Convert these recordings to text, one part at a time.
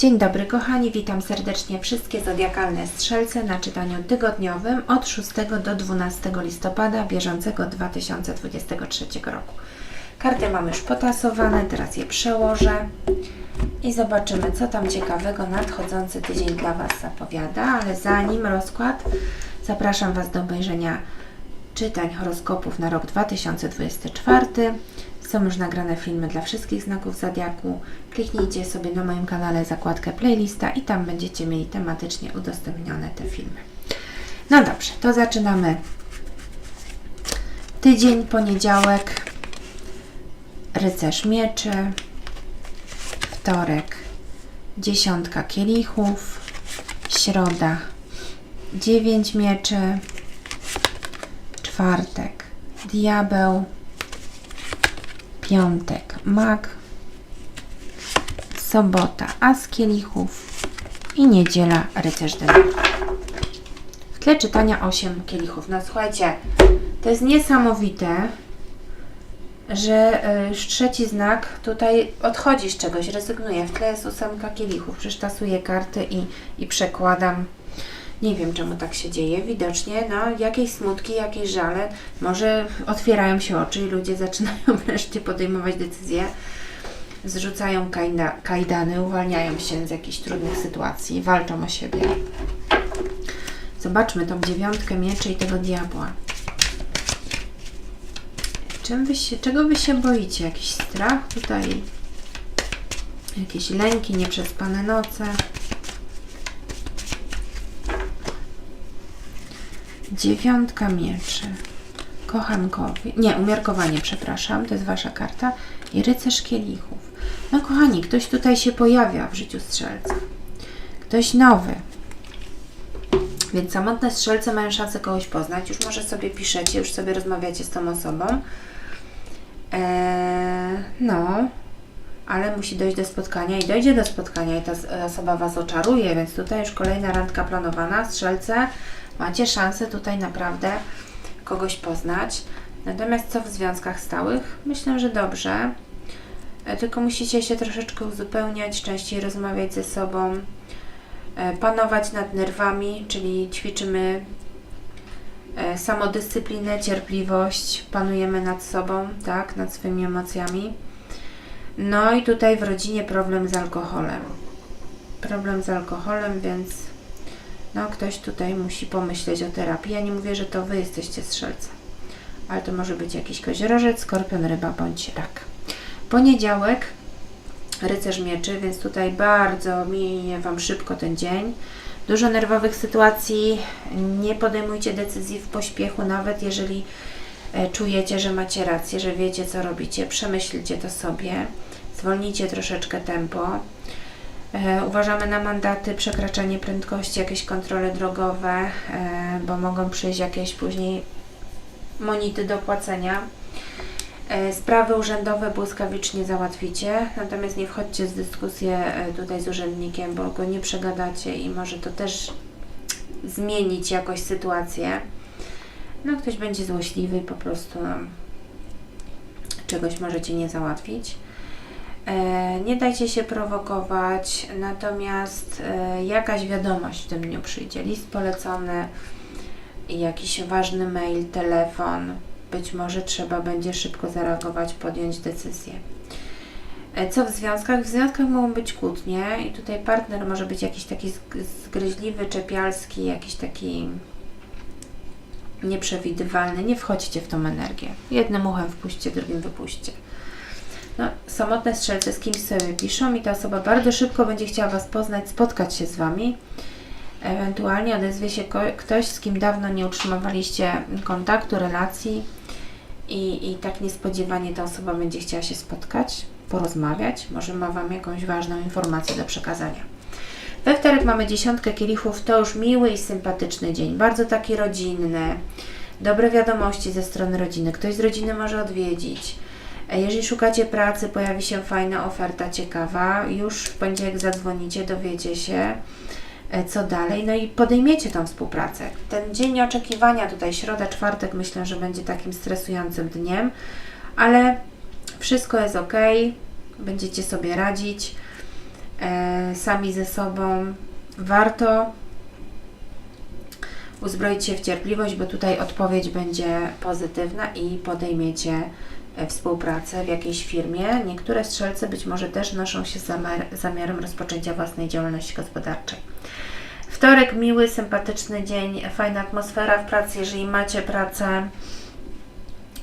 Dzień dobry kochani, witam serdecznie wszystkie zodiakalne strzelce na czytaniu tygodniowym od 6 do 12 listopada bieżącego 2023 roku. Karty mamy już potasowane, teraz je przełożę i zobaczymy co tam ciekawego nadchodzący tydzień dla Was zapowiada, ale zanim rozkład zapraszam Was do obejrzenia czytań horoskopów na rok 2024. Są już nagrane filmy dla wszystkich znaków zodiaku. Kliknijcie sobie na moim kanale zakładkę playlista i tam będziecie mieli tematycznie udostępnione te filmy. No dobrze, to zaczynamy. Tydzień, poniedziałek, rycerz mieczy, wtorek, dziesiątka kielichów, środa, dziewięć mieczy, czwartek, diabeł, piątek mag, sobota as kielichów i niedziela rycerz denarów. W tle czytania 8 kielichów. No słuchajcie, to jest niesamowite, że y, trzeci znak tutaj odchodzi z czegoś, rezygnuje. W tle jest ósemka kielichów. Przesztasuję karty i, i przekładam. Nie wiem, czemu tak się dzieje. Widocznie, no, jakieś smutki, jakieś żale. Może otwierają się oczy i ludzie zaczynają wreszcie podejmować decyzje. Zrzucają kajda, kajdany, uwalniają się z jakichś trudnych sytuacji, walczą o siebie. Zobaczmy tą dziewiątkę mieczy i tego diabła. Czym wy się, czego wy się boicie? Jakiś strach tutaj? Jakieś lęki, nieprzespane noce? Dziewiątka mieczy. Kochankowie. Nie, umiarkowanie, przepraszam, to jest wasza karta. I rycerz kielichów. No kochani, ktoś tutaj się pojawia w życiu strzelca. Ktoś nowy. Więc samotne strzelce mają szansę kogoś poznać. Już może sobie piszecie, już sobie rozmawiacie z tą osobą. Eee, no, ale musi dojść do spotkania i dojdzie do spotkania i ta osoba Was oczaruje, więc tutaj już kolejna randka planowana. Strzelce, macie szansę tutaj naprawdę kogoś poznać. Natomiast co w związkach stałych? Myślę, że dobrze. E, Tylko musicie się troszeczkę uzupełniać, częściej rozmawiać ze sobą, e, panować nad nerwami, czyli ćwiczymy e, samodyscyplinę, cierpliwość, panujemy nad sobą, tak, nad swoimi emocjami. No i tutaj w rodzinie problem z alkoholem. Problem z alkoholem, więc no ktoś tutaj musi pomyśleć o terapii. Ja nie mówię, że to Wy jesteście strzelcem, ale to może być jakiś koziorożec, skorpion, ryba bądź rak. Poniedziałek, rycerz mieczy, więc tutaj bardzo minie Wam szybko ten dzień. Dużo nerwowych sytuacji, nie podejmujcie decyzji w pośpiechu, nawet jeżeli e, czujecie, że macie rację, że wiecie, co robicie. Przemyślcie to sobie, zwolnijcie troszeczkę tempo. E, Uważamy na mandaty, przekraczanie prędkości, jakieś kontrole drogowe, e, bo mogą przyjść jakieś później monity do płacenia. E, Sprawy urzędowe błyskawicznie załatwicie, natomiast nie wchodźcie z dyskusję tutaj z urzędnikiem, bo go nie przegadacie i może to też zmienić jakoś sytuację. No, ktoś będzie złośliwy i po prostu no, czegoś możecie nie załatwić. E, nie dajcie się prowokować, natomiast e, jakaś wiadomość w tym dniu przyjdzie. List polecony, jakiś ważny mail, telefon. Być może trzeba będzie szybko zareagować, podjąć decyzję. E, Co w związkach? W związkach mogą być kłótnie i tutaj partner może być jakiś taki zg- zgryźliwy, czepialski, jakiś taki nieprzewidywalny. Nie wchodźcie w tą energię. Jednym uchem wpuśćcie, drugim wypuśćcie. No, samotne strzelce z kimś sobie piszą i ta osoba bardzo szybko będzie chciała Was poznać, spotkać się z Wami. Ewentualnie odezwie się ktoś, z kim dawno nie utrzymywaliście kontaktu, relacji i, i tak niespodziewanie ta osoba będzie chciała się spotkać, porozmawiać. Może ma Wam jakąś ważną informację do przekazania. We wtorek mamy dziesiątkę kielichów, to już miły i sympatyczny dzień, bardzo taki rodzinny. Dobre wiadomości ze strony rodziny, ktoś z rodziny może odwiedzić. Jeżeli szukacie pracy, pojawi się fajna oferta ciekawa, już w poniedziałek zadzwonicie, dowiecie się e, co dalej, no i podejmiecie tą współpracę. Ten dzień oczekiwania, tutaj środa, czwartek, myślę, że będzie takim stresującym dniem, ale wszystko jest ok, będziecie sobie radzić. e, sami ze sobą. Warto uzbroić się w cierpliwość, bo tutaj odpowiedź będzie pozytywna i podejmiecie współpracę w jakiejś firmie. Niektóre strzelce być może też noszą się zamiar, zamiarem rozpoczęcia własnej działalności gospodarczej. Wtorek miły, sympatyczny dzień, fajna atmosfera w pracy, jeżeli macie pracę,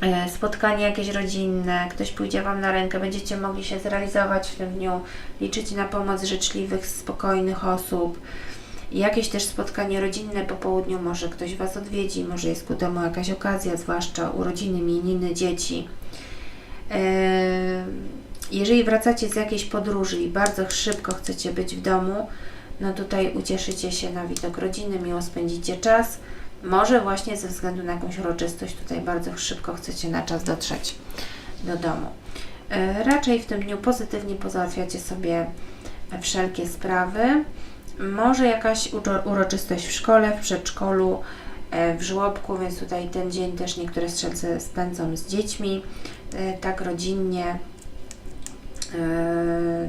e, spotkanie jakieś rodzinne, ktoś pójdzie Wam na rękę, będziecie mogli się zrealizować w tym dniu, liczyć na pomoc życzliwych, spokojnych osób. Jakieś też spotkanie rodzinne po południu, może ktoś Was odwiedzi, może jest ku temu jakaś okazja, zwłaszcza urodziny, imieniny, dzieci. Jeżeli wracacie z jakiejś podróży i bardzo szybko chcecie być w domu, no tutaj ucieszycie się na widok rodziny, miło spędzicie czas. Może właśnie ze względu na jakąś uroczystość tutaj bardzo szybko chcecie na czas dotrzeć do domu. E, Raczej w tym dniu pozytywnie pozałatwiacie sobie wszelkie sprawy. Może jakaś uro- uroczystość w szkole, w przedszkolu, w żłobku, więc tutaj ten dzień też niektóre strzelce spędzą z dziećmi, e, tak rodzinnie e,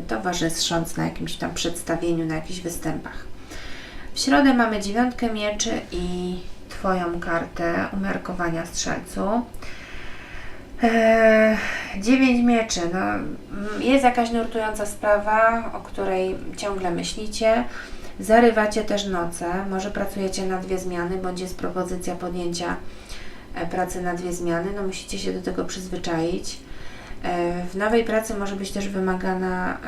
towarzysząc na jakimś tam przedstawieniu, na jakichś występach. W środę mamy dziewiątkę mieczy i Twoją kartę umiarkowania strzelcu. Dziewięć mieczy. No, mm, jest jakaś nurtująca sprawa, o której ciągle myślicie. Zarywacie też noce. Może pracujecie na dwie zmiany, bądź jest propozycja podjęcia e, pracy na dwie zmiany. No, musicie się do tego przyzwyczaić. E, W nowej pracy może być też wymagana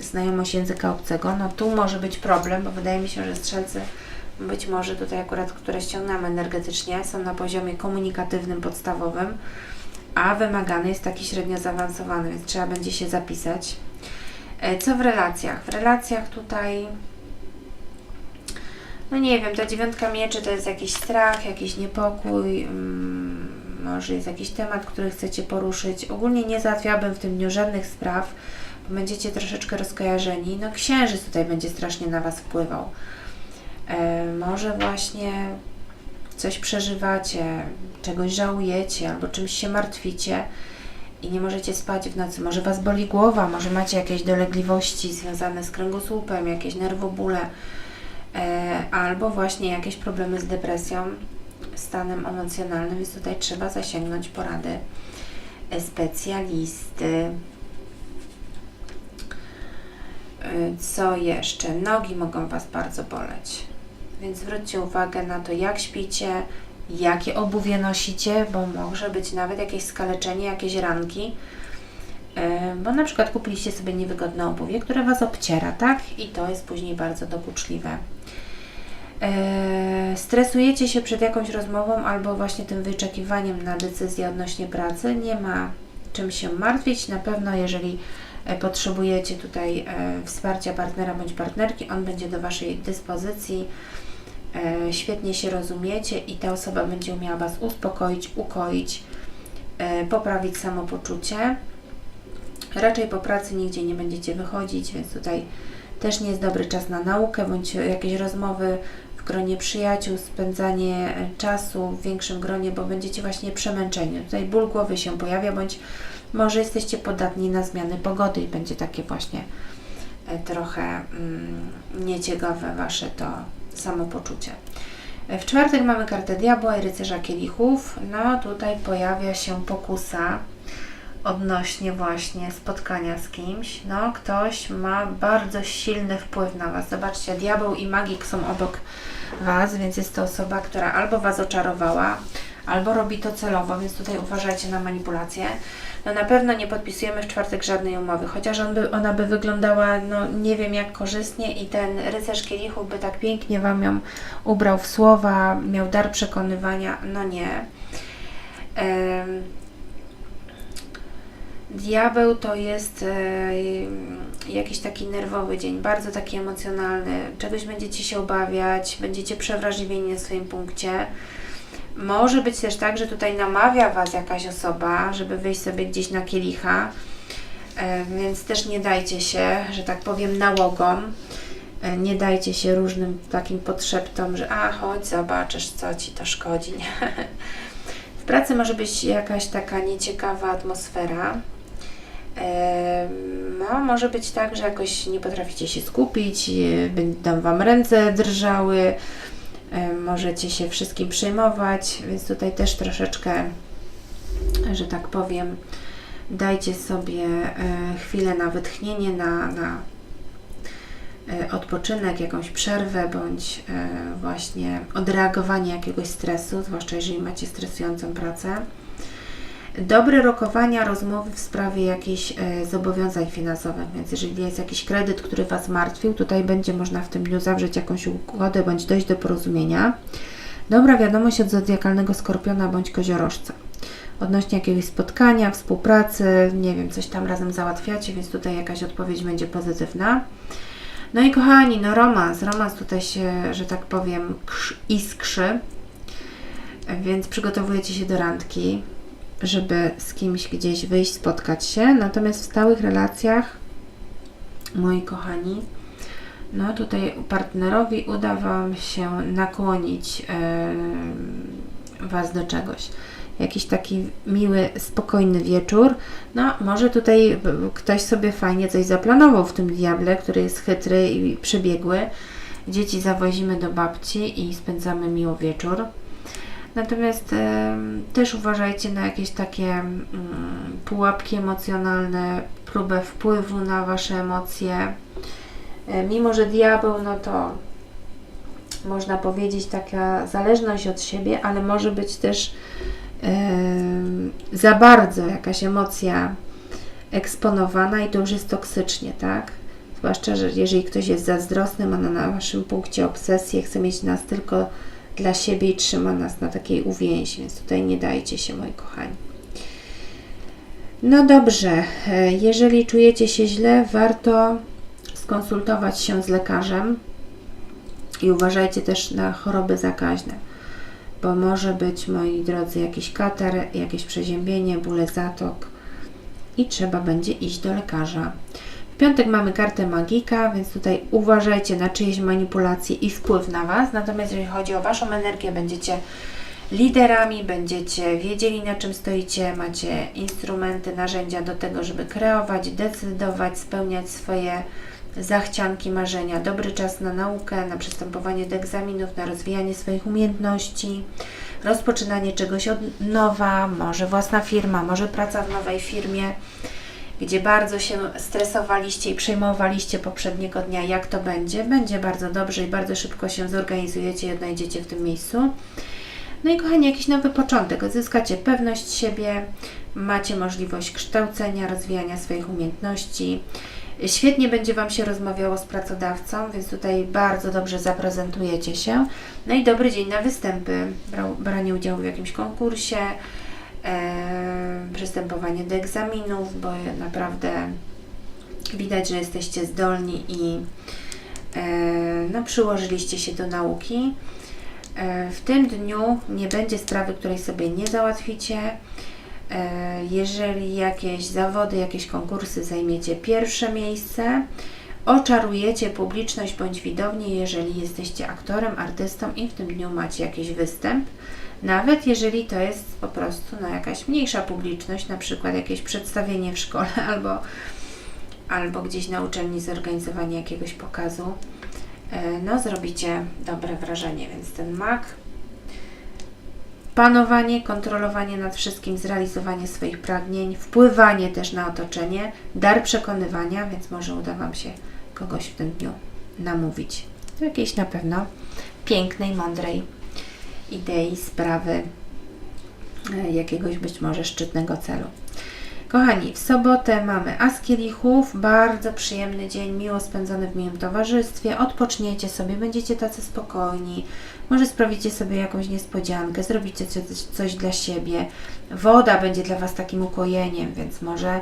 znajomość języka obcego. No tu może być problem, bo wydaje mi się, że strzelcy być może tutaj akurat, które ściągnamy energetycznie, są na poziomie komunikatywnym, podstawowym, a wymagany jest taki średnio zaawansowany, więc trzeba będzie się zapisać. E, Co w relacjach? W relacjach tutaj, no nie wiem, ta dziewiątka mieczy to jest jakiś strach, jakiś niepokój, mm, może jest jakiś temat, który chcecie poruszyć. Ogólnie nie załatwiałabym w tym dniu żadnych spraw, bo będziecie troszeczkę rozkojarzeni. No księżyc tutaj będzie strasznie na Was wpływał. E, może właśnie coś przeżywacie, czegoś żałujecie albo czymś się martwicie i nie możecie spać w nocy. Może Was boli głowa, może macie jakieś dolegliwości związane z kręgosłupem, jakieś nerwobóle albo właśnie jakieś problemy z depresją, stanem emocjonalnym, więc tutaj trzeba zasięgnąć porady e, specjalisty. Y, Co jeszcze? Nogi mogą Was bardzo boleć. Więc zwróćcie uwagę na to, jak śpicie, jakie obuwie nosicie, bo może być nawet jakieś skaleczenie, jakieś ranki. Bo na przykład kupiliście sobie niewygodne obuwie, które Was obciera, tak? I to jest później bardzo dokuczliwe. Y, Stresujecie się przed jakąś rozmową albo właśnie tym wyczekiwaniem na decyzję odnośnie pracy. Nie ma czym się martwić. Na pewno, jeżeli e, potrzebujecie tutaj e, wsparcia partnera bądź partnerki, on będzie do Waszej dyspozycji. E, Świetnie się rozumiecie i ta osoba będzie umiała Was uspokoić, ukoić, e, poprawić samopoczucie. Raczej po pracy nigdzie nie będziecie wychodzić, więc tutaj też nie jest dobry czas na naukę bądź jakieś rozmowy w gronie przyjaciół, spędzanie czasu w większym gronie, bo będziecie właśnie przemęczeni. Tutaj ból głowy się pojawia, bądź może jesteście podatni na zmiany pogody i będzie takie właśnie e, trochę mm, nieciekawe Wasze to samopoczucie. E, W czwartek mamy kartę diabła i rycerza kielichów. No tutaj pojawia się pokusa odnośnie właśnie spotkania z kimś. No ktoś ma bardzo silny wpływ na Was. Zobaczcie, diabeł i magik są obok Was, więc jest to osoba, która albo Was oczarowała, albo robi to celowo, więc tutaj uważajcie na manipulację. No na pewno nie podpisujemy w czwartek żadnej umowy, chociaż on by, ona by wyglądała, no nie wiem jak korzystnie i ten rycerz kielichów by tak pięknie Wam ją ubrał w słowa, miał dar przekonywania, no nie. Diabeł to jest e, jakiś taki nerwowy dzień, bardzo taki emocjonalny. Czegoś będziecie się obawiać, będziecie przewrażliwieni na swoim punkcie. Może być też tak, że tutaj namawia Was jakaś osoba, żeby wyjść sobie gdzieś na kielicha, e, więc też nie dajcie się, że tak powiem, nałogom. E, Nie dajcie się różnym takim podszeptom, że a chodź, zobaczysz, co Ci to szkodzi. W pracy może być jakaś taka nieciekawa atmosfera. No, może być tak, że jakoś nie potraficie się skupić, e, będą Wam ręce drżały, możecie się wszystkim przejmować, więc tutaj też troszeczkę, że tak powiem, dajcie sobie e, chwilę na wytchnienie, na, na e, odpoczynek, jakąś przerwę, bądź właśnie odreagowanie jakiegoś stresu, zwłaszcza jeżeli macie stresującą pracę. Dobre rokowania, rozmowy w sprawie jakichś e, zobowiązań finansowych, więc jeżeli jest jakiś kredyt, który Was martwił, tutaj będzie można w tym dniu zawrzeć jakąś ugodę bądź dojść do porozumienia. Dobra wiadomość od zodiakalnego skorpiona bądź koziorożca. Odnośnie jakiegoś spotkania, współpracy, nie wiem, coś tam razem załatwiacie, więc tutaj jakaś odpowiedź będzie pozytywna. No i kochani, no romans, romans tutaj się, że tak powiem, krz- iskrzy, więc przygotowujecie się do randki, żeby z kimś gdzieś wyjść, spotkać się. Natomiast w stałych relacjach, moi kochani, no tutaj partnerowi uda Wam się nakłonić em, Was do czegoś. Jakiś taki miły, spokojny wieczór. No, może tutaj ktoś sobie fajnie coś zaplanował w tym diable, który jest chytry i przebiegły. Dzieci zawozimy do babci i spędzamy miło wieczór. Natomiast też uważajcie na jakieś takie mm, pułapki emocjonalne, próbę wpływu na Wasze emocje. E, Mimo, że diabeł, no to można powiedzieć taka zależność od siebie, ale może być też za bardzo jakaś emocja eksponowana i to już jest toksycznie, tak? Zwłaszcza, że jeżeli ktoś jest zazdrosny, ma na, na Waszym punkcie obsesję, chce mieć nas tylko dla siebie i trzyma nas na takiej uwięzi, więc tutaj nie dajcie się, moi kochani. No dobrze, e, jeżeli czujecie się źle, warto skonsultować się z lekarzem i uważajcie też na choroby zakaźne, bo może być, moi drodzy, jakiś katar, jakieś przeziębienie, bóle zatok i trzeba będzie iść do lekarza. W piątek mamy kartę magika, więc tutaj uważajcie na czyjeś manipulacje i wpływ na Was. Natomiast jeżeli chodzi o Waszą energię, będziecie liderami, będziecie wiedzieli na czym stoicie, macie instrumenty, narzędzia do tego, żeby kreować, decydować, spełniać swoje zachcianki, marzenia. Dobry czas na naukę, na przystępowanie do egzaminów, na rozwijanie swoich umiejętności, rozpoczynanie czegoś od nowa, może własna firma, może praca w nowej firmie gdzie bardzo się stresowaliście i przejmowaliście poprzedniego dnia, jak to będzie. Będzie bardzo dobrze i bardzo szybko się zorganizujecie i odnajdziecie w tym miejscu. No i kochani, jakiś nowy początek. Odzyskacie pewność siebie, macie możliwość kształcenia, rozwijania swoich umiejętności. Świetnie będzie Wam się rozmawiało z pracodawcą, więc tutaj bardzo dobrze zaprezentujecie się. No i dobry dzień na występy, branie udziału w jakimś konkursie, przystępowanie do egzaminów, bo naprawdę widać, że jesteście zdolni i e, no, przyłożyliście się do nauki. E, w tym dniu nie będzie sprawy, której sobie nie załatwicie. E, jeżeli jakieś zawody, jakieś konkursy zajmiecie pierwsze miejsce, oczarujecie publiczność bądź widownię, jeżeli jesteście aktorem, artystą i w tym dniu macie jakiś występ. Nawet jeżeli to jest po prostu no, jakaś mniejsza publiczność, na przykład jakieś przedstawienie w szkole albo, albo gdzieś na uczelni zorganizowanie jakiegoś pokazu, e, no zrobicie dobre wrażenie, więc ten mak panowanie, kontrolowanie nad wszystkim, zrealizowanie swoich pragnień, wpływanie też na otoczenie, dar przekonywania, więc może uda Wam się kogoś w tym dniu namówić do jakiejś na pewno pięknej, mądrej idei, sprawy, e, jakiegoś być może szczytnego celu. Kochani, w sobotę mamy As Kielichów, bardzo przyjemny dzień, miło spędzony w miłym towarzystwie, odpoczniecie sobie, będziecie tacy spokojni, może sprawicie sobie jakąś niespodziankę, zrobicie coś, coś dla siebie, woda będzie dla Was takim ukojeniem, więc może y,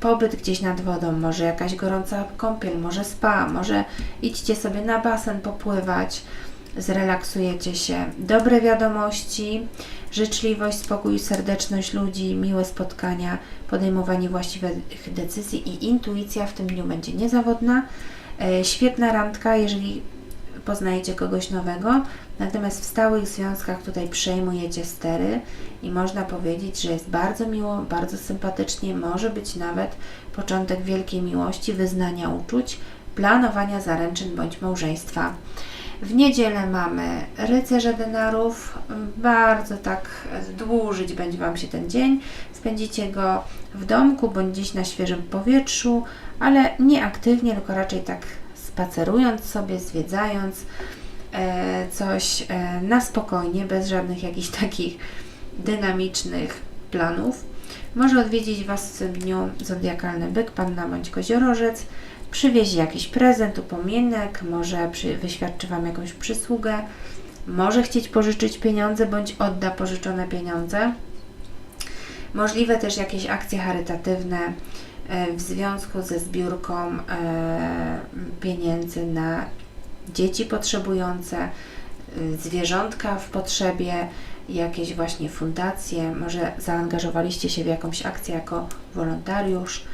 pobyt gdzieś nad wodą, może jakaś gorąca kąpiel, może spa, może idźcie sobie na basen popływać, zrelaksujecie się. Dobre wiadomości, życzliwość, spokój, serdeczność ludzi, miłe spotkania, podejmowanie właściwych decyzji i intuicja w tym dniu będzie niezawodna. E, Świetna randka, jeżeli poznajecie kogoś nowego, natomiast w stałych związkach tutaj przejmujecie stery i można powiedzieć, że jest bardzo miło, bardzo sympatycznie, może być nawet początek wielkiej miłości, wyznania uczuć, planowania zaręczyn bądź małżeństwa. W niedzielę mamy rycerza denarów. Bardzo tak dłużyć będzie Wam się ten dzień. Spędzicie go w domku bądź gdzieś na świeżym powietrzu, ale nie aktywnie, tylko raczej tak spacerując sobie, zwiedzając e, coś e, na spokojnie, bez żadnych jakichś takich dynamicznych planów. Może odwiedzić Was w tym dniu zodiakalny byk, panna bądź koziorożec. Przywiezie jakiś prezent, upominek, może przy, wyświadczy Wam jakąś przysługę, może chcieć pożyczyć pieniądze bądź odda pożyczone pieniądze. Możliwe też jakieś akcje charytatywne e, w związku ze zbiórką e, pieniędzy na dzieci potrzebujące, e, zwierzątka w potrzebie, jakieś właśnie fundacje, może zaangażowaliście się w jakąś akcję jako wolontariusz.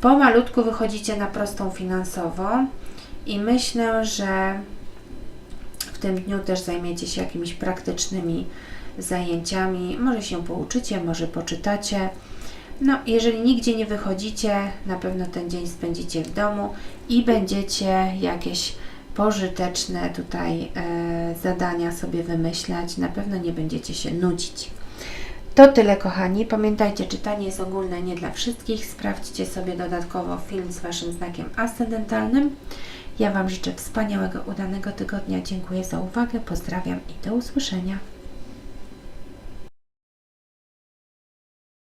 Pomalutku wychodzicie na prostą finansowo i myślę, że w tym dniu też zajmiecie się jakimiś praktycznymi zajęciami. Może się pouczycie, może poczytacie. No, jeżeli nigdzie nie wychodzicie, na pewno ten dzień spędzicie w domu i będziecie jakieś pożyteczne tutaj e, zadania sobie wymyślać. Na pewno nie będziecie się nudzić. To tyle, kochani. Pamiętajcie, czytanie jest ogólne nie dla wszystkich. Sprawdźcie sobie dodatkowo film z Waszym znakiem ascendentalnym. Ja Wam życzę wspaniałego, udanego tygodnia. Dziękuję za uwagę, pozdrawiam i do usłyszenia.